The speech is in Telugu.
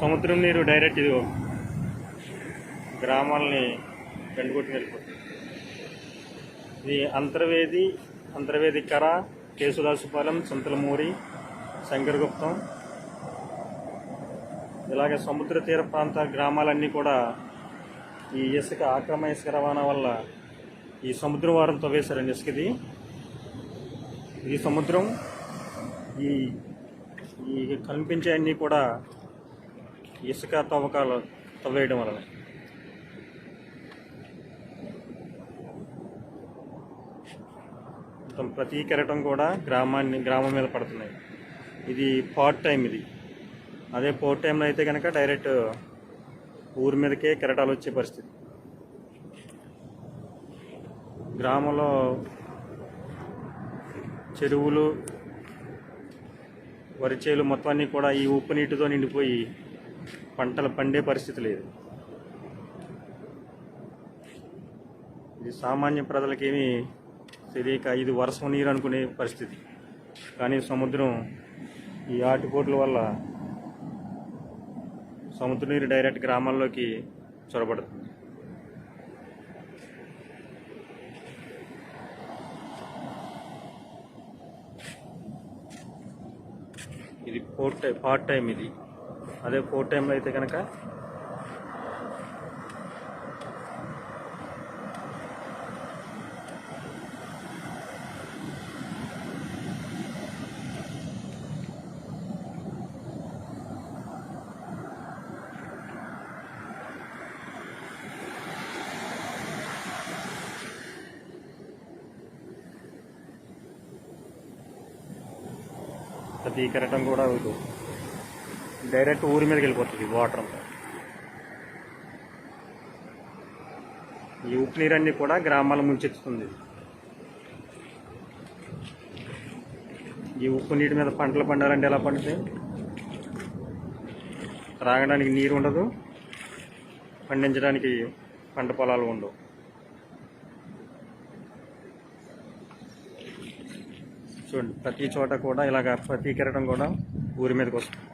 సముద్రం నీరు డైరెక్ట్ ఇది గ్రామాలని గండుకొట్టుకు వెళ్ళిపోతుంది. ఇది అంతర్వేది అంతర్వేది కర కేసుదాసుపాలెం చింతలమూరి శంకరగుప్తం. ఇలాగే సముద్ర తీర ప్రాంత గ్రామాలన్నీ కూడా ఈ ఇసుక ఆక్రమ ఇసుక రవాణా వల్ల ఈ సముద్రం వారం తవ్వేశారండి ఇసుకది ఈ సముద్రం ఈ ఈ కనిపించే అన్నీ కూడా ఇసుక తవ్వకాలు తవ్వేయడం వలన. మొత్తం ప్రతి కెరటం కూడా గ్రామాన్ని గ్రామం మీద పడుతున్నాయి. ఇది పార్ట్ టైం ఇది. అదే పోర్ట్ టైంలో అయితే కనుక డైరెక్ట్ ఊరి మీదకే కెరటాలు వచ్చే పరిస్థితి. గ్రామంలో చెరువులు వరి చేలు మొత్తం అన్నీ కూడా ఈ ఉప్పు నీటితో నిండిపోయి పంటలు పండే పరిస్థితి లేదు. ఇది సామాన్య ప్రజలకేమీ తెలియక ఇది వర్షం నీరు అనుకునే పరిస్థితి. కానీ సముద్రం ఈ ఆటుపోట్ల వల్ల సముద్ర నీరు డైరెక్ట్ గ్రామాల్లోకి చొరబడుతుంది. ఇది పోర్ట్ టైం పార్ట్ టైం ఇది. అదే ఫోర్ టైంలో అయితే కనుక. ప్రతి కెరటం కూడా అవుతుంది డైరెక్ట్ ఊరి మీదకి వెళ్ళిపోతుంది వాటర్ అంతా. ఈ ఉప్పు నీరన్నీ కూడా గ్రామాల ముంచెత్తుతుంది ఈ ఉప్పు నీటి మీద పంటలు పండాలంటే ఎలా పండుతాయి త్రాగడానికి నీరు ఉండదు. పండించడానికి పంట పొలాలు ఉండవు. చూడండి ప్రతి చోట కూడా ఇలాగ ప్రతి కూడా ఊరి మీదకి వస్తుంది.